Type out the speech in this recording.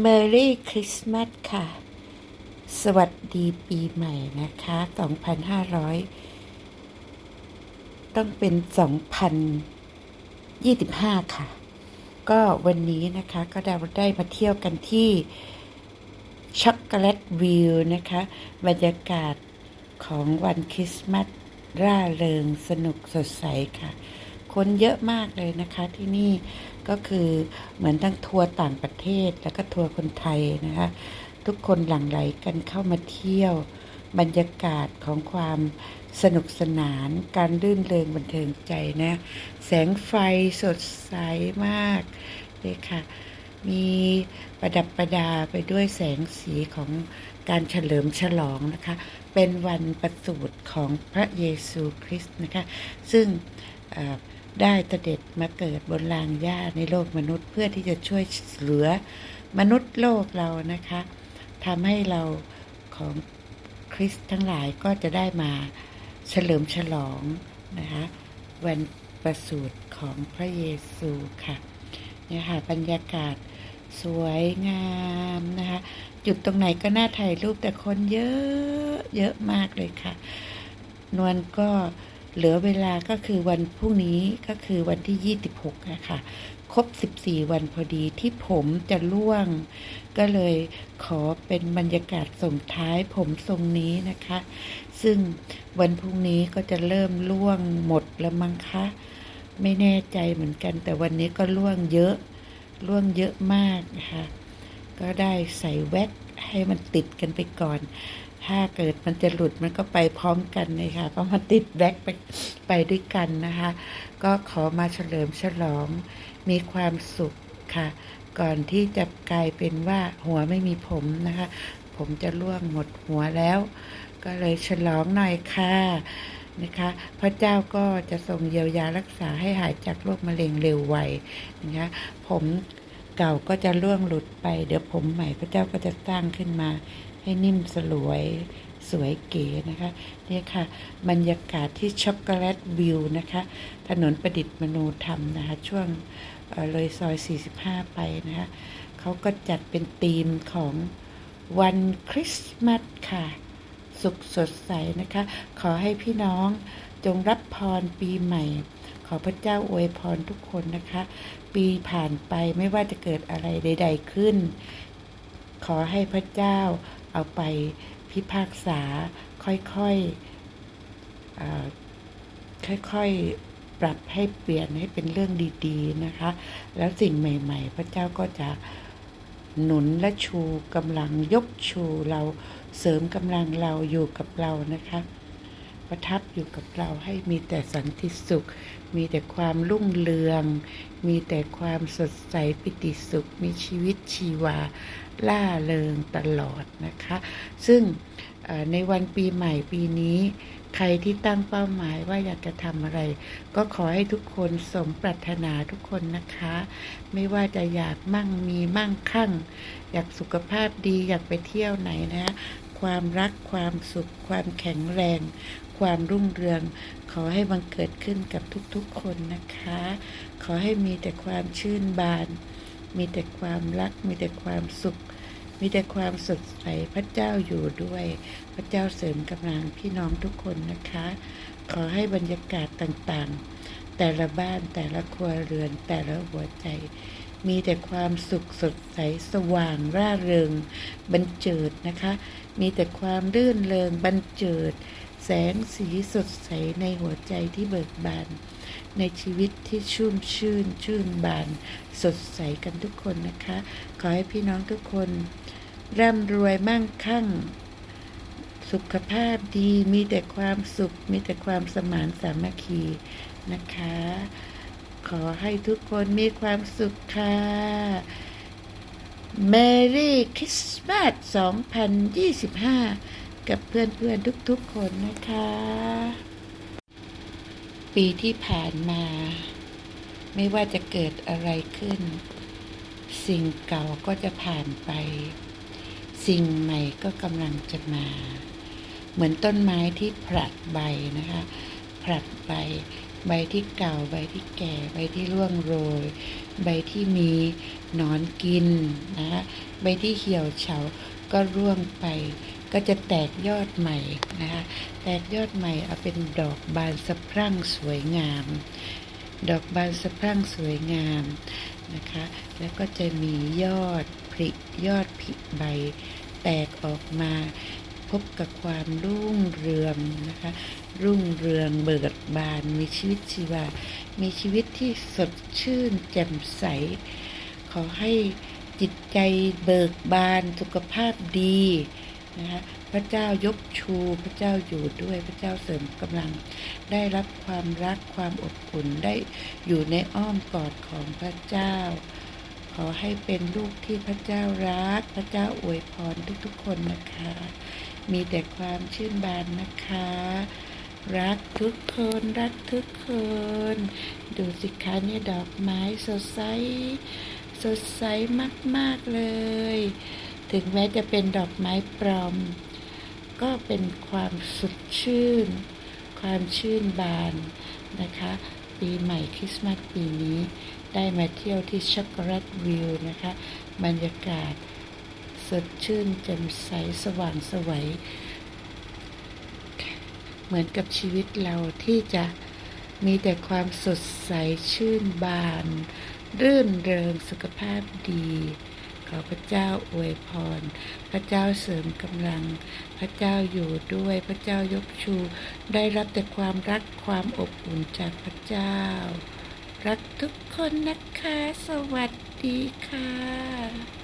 เมอรี่คริสต์มาสค่ะ สวัสดีปีใหม่นะคะ 2,500 ต้องเป็น 2025 ค่ะ ก็วันนี้นะคะก็ได้ได้มาเที่ยวกันที่ช็อกโกแลตวิวนะคะ บรรยากาศของวันคริสต์มาสร่าเริงสนุกสดใสค่ะ คนเยอะมากเลยนะคะที่นี่ก็คือเหมือนทั้งทัวร์ต่างประเทศแล้วก็ทัวร์คนไทยนะคะ ทุกคนหลั่งไหลกันเข้ามาเที่ยว บรรยากาศของความสนุกสนาน การรื่นเริงบันเทิงใจนะ แสงไฟสดใสมากเลยค่ะ มีประดับประดาไปด้วยแสงสีของการเฉลิมฉลองนะคะ เป็นวันประสูติของพระเยซูคริสต์นะคะ ซึ่ง ได้เสด็จมาเกิดบนลางหญ้าในโลกมนุษย์ เพื่อที่จะช่วยเหลือมนุษย์โลกเรานะคะทำให้เราของคริสต์ทั้งหลายก็จะได้มาเฉลิมฉลองนะคะวันประสูติของพระเยซูค่ะเนี่ยค่ะบรรยากาศสวยงามนะคะจุดตรงไหนก็น่าถ่ายรูปแต่คนเยอะเยอะมากเลยค่ะ นวลก็ เหลือเวลาก็คือวันพรุ่งนี้ก็คือวันที่ 26 นะคะ ครบ 14 วันพอดีที่ผมจะล่วง ก็เลยขอเป็นบรรยากาศส่งท้ายผมทรงนี้นะคะ ซึ่งวันพรุ่งนี้ก็จะเริ่มล่วงหมดแล้วมั้งคะ ไม่แน่ใจเหมือนกัน แต่วันนี้ก็ล่วงเยอะล่วงเยอะมากนะคะ ก็ได้ใส่แว็กให้มันติดกันไปก่อน ถ้าเกิดมันจะหลุดมันก็ไปพร้อมกันเลยค่ะ เพราะมันติดแว็กไปไปด้วยกันนะคะ ก็ขอมาเฉลิมฉลองมีความสุขค่ะ ก่อนที่จะกลายเป็นว่าหัวไม่มีผมนะคะ ผมจะล่วงหมดหัวแล้ว ก็เลยฉลองหน่อยค่ะนะคะพระเจ้าก็จะทรงเยียวยารักษาให้หายจากโรคมะเร็งเร็วไวนะคะผมเก่าก็จะล่วงหลุดไป เดี๋ยวผมใหม่พระเจ้าก็จะสร้างขึ้นมา ให้นิ่มสลวยสวยเก๋นะคะเนี่ยค่ะ บรรยากาศที่ช็อกโกแลตวิวนะคะ ถนนประดิษฐ์มโนธรรมนะคะ ช่วงเเลยซอย 45 ไปนะคะเขาก็จัดเป็นธีมของวันคริสต์มาสค่ะ สุขสดใสนะคะ ขอให้พี่น้องจงรับพรปีใหม่ ขอพระเจ้าอวยพรทุกคนนะคะ ปีผ่านไปไม่ว่าจะเกิดอะไรใด ๆขึ้น ขอให้พระเจ้า เอาไปพิพากษาค่อยๆค่อยๆปรับให้เปลี่ยนให้เป็นเรื่องดีๆนะคะ แล้วสิ่งใหม่ ๆ พระเจ้าก็จะหนุนและชูกำลังยกชูเราเสริมกำลังเราอยู่กับเรานะคะ ประทับอยู่กับเราให้มีแต่สันติสุข มีแต่ความรุ่งเรือง มีแต่ความสดใสปิติสุข มีชีวิตชีวาล่าเริงตลอดนะคะ ซึ่งในวันปีใหม่ปีนี้ ใครที่ตั้งเป้าหมายว่าอยากจะทำอะไร ก็ขอให้ทุกคนสมปรารถนาทุกคนนะคะ ไม่ว่าจะอยากมั่งมีมั่งคั่ง อยากสุขภาพดีอยากไปเที่ยวไหนนะ ความรัก ความสุข ความแข็งแรง ความรุ่งเรือง ขอให้บังเกิดขึ้นกับทุกๆคนนะคะ ขอให้มีแต่ความชื่นบาน มีแต่ความรัก มีแต่ความสุข มีแต่ความสดใส พระเจ้าอยู่ด้วย พระเจ้าเสริมกำลังพี่น้องทุกคนนะคะ ขอให้บรรยากาศต่างๆ แต่ละบ้านแต่ละครัวเรือนแต่ละหัวใจ มีแต่ความสุขสดใสสว่างร่าเริงบันเจิดนะคะ มีแต่ความรื่นเริงบันเจิด แสงสีสดใสในหัวใจที่เบิกบาน ในชีวิตที่ชุ่มชื่นชื่นบาน สดใสกันทุกคนนะคะ ขอให้พี่น้องทุกคน ร่ำรวยมั่งคั่ง สุขภาพดีมีแต่ความสุข มีแต่ความสมานสามัคคีนะคะ ขอให้ทุกคนมีความสุขค่ะ Merry Christmas 2025 กับเพื่อนๆทุกๆคนนะคะ ปีที่ผ่านมา ไม่ว่าจะเกิดอะไรขึ้น สิ่งเก่าก็จะผ่านไป สิ่งใหม่ก็กำลังจะมา เหมือนต้นไม้ที่ผลัดใบนะคะ ผลัดใบ ใบที่เก่า ใบที่แก่ ใบที่ร่วงโรย ใบที่มีหนอนกินนะคะใบที่เหี่ยวเฉาก็ร่วงไป ก็จะแตกยอดใหม่นะคะแตกยอดใหม่เอาเป็นดอกบานสะพรั่งสวยงาม ดอกบานสะพรั่งสวยงามนะคะ แล้วก็จะมียอดผลิยอดผลิใบแตกออกมา บกับความรุ่งเรืองนะคะ รุ่งเรืองเบิกบานมีชีวิตชีวา มีชีวิตที่สดชื่นแจ่มใส ขอให้จิตใจเบิกบานสุขภาพดีนะคะพระเจ้ายกชูพระเจ้าอยู่ด้วยพระเจ้าเสริมกำลัง ได้รับความรักความอบอุ่นได้อยู่ในอ้อมกอดของพระเจ้า ขอให้เป็นลูกที่พระเจ้ารัก พระเจ้าอวยพรทุกๆคนนะคะ มีแต่ความชื่นบานนะคะ รักทุกคนรักทุกคน ดูสิคะเนี่ยดอกไม้สดใสสดใสมากๆเลย ถึงแม้จะเป็นดอกไม้ปลอม ก็เป็นความสดชื่น ความชื่นบานนะคะ ปีใหม่คริสต์มาสปีนี้ ได้มาเที่ยวที่ช็อกโกแลตวิวนะคะ บรรยากาศสดชื่นแจ่มใสสว่างสวัย เหมือนกับชีวิตเราที่จะมีแต่ความสดใสชื่นบาน รื่นเริงสุขภาพดี ขอพระเจ้าอวยพร พระเจ้าเสริมกำลัง พระเจ้าอยู่ด้วยพระเจ้ายกชู ได้รับแต่ความรักความอบอุ่นจากพระเจ้า รักทุกคนนะคะ สวัสดีค่ะ